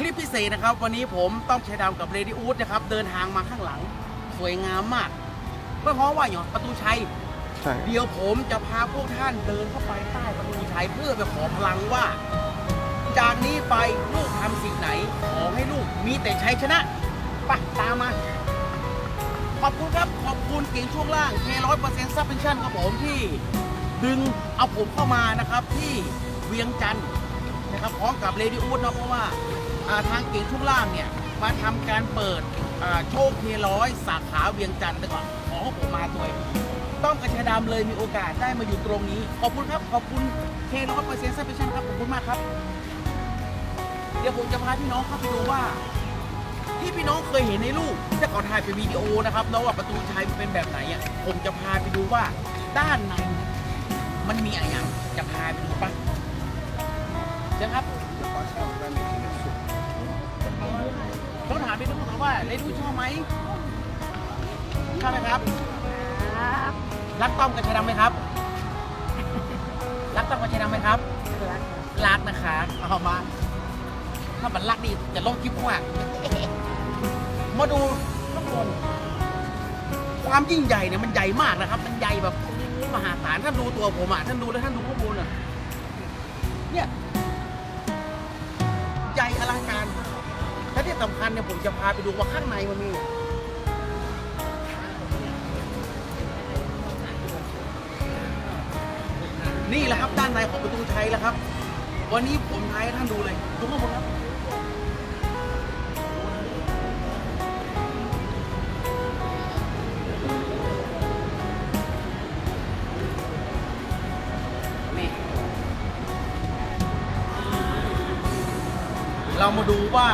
คลิปพิเศษนะครับ วันนี้ผมต้องใช้ดำกับเรดิอูดนะครับ เดินทางมาข้างหลัง สวยงามมากเพื่อเพราะว่าอย่างประตูชัยใช่เดี๋ยวผมจะพาพวกท่านเดินเข้าไปใต้ประตูชัยเพื่อไปขอพลังว่า จากนี้ไปลูกทำสิ่งไหน ขอให้ลูกมีแต่ชัยชนะไปตามมา ขอบคุณครับ ขอบคุณเก่งช่วงล่าง K100% Suspension ครับผมที่ ดึงเอาผมเข้ามานะครับที่เวียงจันทร์นะครับพร้อมกับเรดิอูดนะเพราะว่าอ่า ทางเก่งช่วงล่างเนี่ยมาทำการเปิดโชค K100 สาขาเวียงจันทร์แต่ก่อนขอผมมาด้วย ต้องกระชาดำเลยมีโอกาสได้มาอยู่ตรงนี้ ขอบคุณครับขอบคุณเคร้อยเปอร์เซ็นต์ซัพพชันครับขอบคุณมากครับ เดี๋ยวผมจะพาพี่น้องเข้าไปดูว่า ที่พี่น้องเคยเห็นในรูปแต่ก่อถ่ายเป็นวิดีโอนะครับแล้วว่าประตูชัยมันเป็นแบบไหนอะผมจะพาไปดูว่าด้านในมันมีอะไรอย่างจะพาไปดูปะเชิญครับต้อ งถามพี่น้องก่อนว่าได้ดูชอบไหมชอบไหมครับรักต้อมกับชายดำไหมครับ รักต้อมกับชายดำไหมครับ รักนะคะ เอามา ถ้ามันรักนี่จะลงคลิปว่ามาดูข้างบนความยิ่งใหญ่เนี่ยมันใหญ่มากนะครับ มันใหญ่แบบมหาศาลท่านดูตัวผมอะท่านดูแล้วท่านดูข้อมูลอะเนี่ย ใหญ่อลังการและที่ สำคัญเนี่ยผมจะพาไปดูว่าข้างในมันมี นี่แหละครับด้านในของประตูชัยแล้วครับ วันนี้ผมทายให้ท่านดูเลยดูข้างบนครับเรามาดูว่า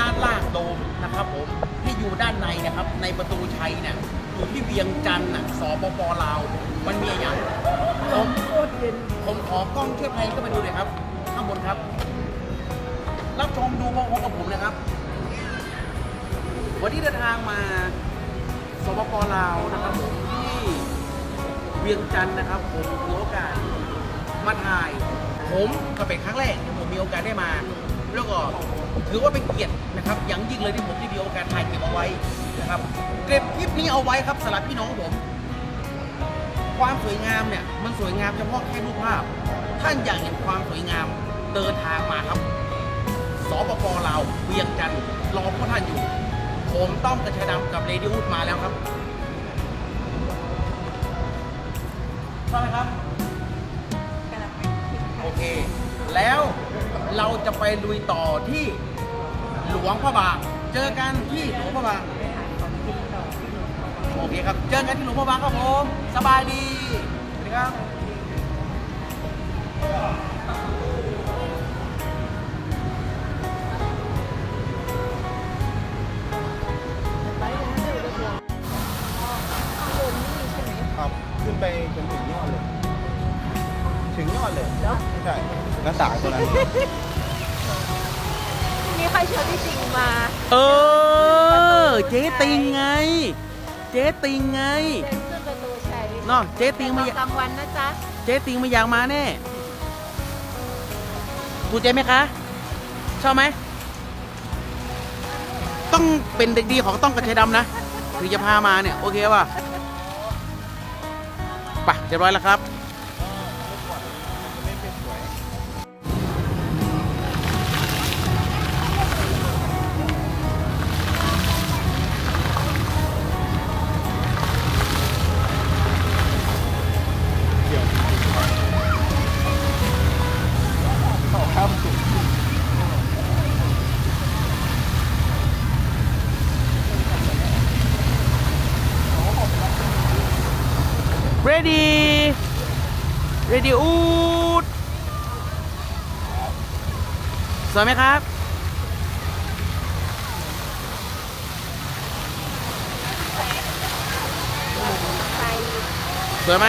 ด้านล่างโดมนะครับผมที่อยู่ด้านในนะครับ ในประตูชัยเนี่ยอยู่ที่เวียงจันทร์น่ะสปปลาว มันมีอะไรอย่างผมผมขอกล้องเทียบไทยก็ไปดูเลยครับ ข้างบนครับ รับชมดูพร้อมกับผมนะครับ วันนี้เดินทางมาสปปลาวนะครับผมที่เวียงจันทร์นะครับ ผมมีโอกาสมาถ่าย ผมก็เป็นครั้งแรกที่ผมมีโอกาสได้มา แล้วก็ถือว่าเป็นเกียรตินะครับ อย่างยิ่งเลยที่ผมได้มีโอกาสถ่ายเก็บเอาไว้นะครับเก็บคลิปนี้เอาไว้ครับสำหรับพี่น้องผม ความสวยงามเนี่ยมันสวยงามเฉพาะแค่รูปภาพ ท่านอยากเห็นความสวยงามเดินทางมาครับสปปลาวเวียงจันทร์รอพวกท่านอยู่ ผมต้อมกระชายดำกับเรดิวูดมาแล้วครับใช่ไหมครับ โอเคแล้ว เราจะไปลุยต่อที่หลวงพระบาง เจอกันที่หลวงพระบาง โอเคครับ เจอกันที่หลวงพระบางครับผม สบายดีสวัสดีครับครับขึ้นไปจนถึงยอดเลย ถึงยอดเลยใช่หน้าต่างตรงนั้น มีใครเชิญพี่จริงมา เออ เจ๊ติงไง เจ๊ติงไงเดินขึ้นประตูชัยเนาะเจ๊ติงไม่ตอนกลางวันนะจ๊ะ เจ๊ติงไม่อยากมาแน่ถูกใจไหมคะ ชอบไหม ต้องเป็นเด็กดีของต้องกระเทยดำนะ ถึงจะพามาเนี่ย โอเคป่ะไปเรียบร้อยแล้วครับ ready ready อูดสวยไหมครับ สวยไหม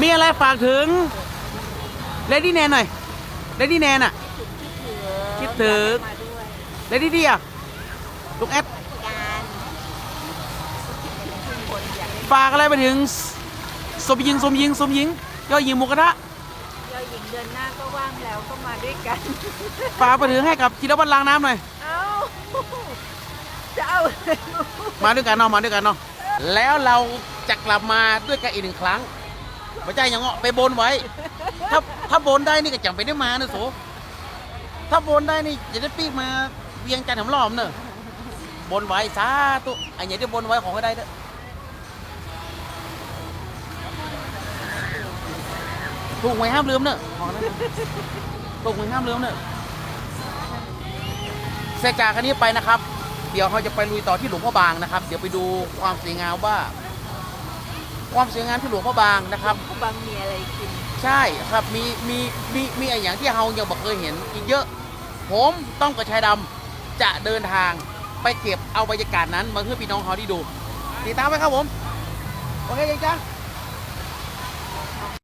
มีอะไรฝากถึง Lady Nan หน่อย Lady Nan อะคิดถึงมาด้วย Lady D อะลูกแอด การคนอยากให้ ฝากอะไรไปถึงสมยิงสมยิงสมยิงยอดยิงหมูกระทะยจ้าหญิงเดือนหน้าก็ว่างแล้วก็มาด้วยกัน ฝากไปถึงให้กับจิรวัตรล้างน้ำหน่อย เอาจะเอาอะไรลูกมาด้วยกันเนาะมาด้วยกันเนาะแล้วเราจะกลับมาด้วยกันอีกหนึ่งครั้งพระเจ้าอย่างเงาะไปบนไว้ ถ้าถ้าบนได้นี่ก็จำไปได้มาเนอะโสถ้าบนได้นี่จะได้ปีกมาเวียงจันทร์หำล้อมเนอะบนไว้สาธุไอ้เนี่ยที่บนไว้ของก็ได้เด้อ ถูกไว้ห้ามลืมเนอะของนั้นนะถูกไว้ห้ามลืมเนอะเสร็จจากคันนี้ไปนะครับ เดี๋ยวเราจะไปลุยต่อที่หลวงพ่อบางนะครับ เดี๋ยวไปดูความสวยงามว่า ความสวยงามที่หลวงพ่อบางนะครับ บางมีอะไรกินใช่ครับมีมีมีมีอะไรอย่างที่เรายังบอกเคยเห็นอีกเยอะ ผมต้องกระชายดำจะเดินทางไปเก็บเอาบรรยากาศนั้นมาเพื่อพี่น้องเขาที่ดูติดตามไว้ครับผม โอเคยังจ้า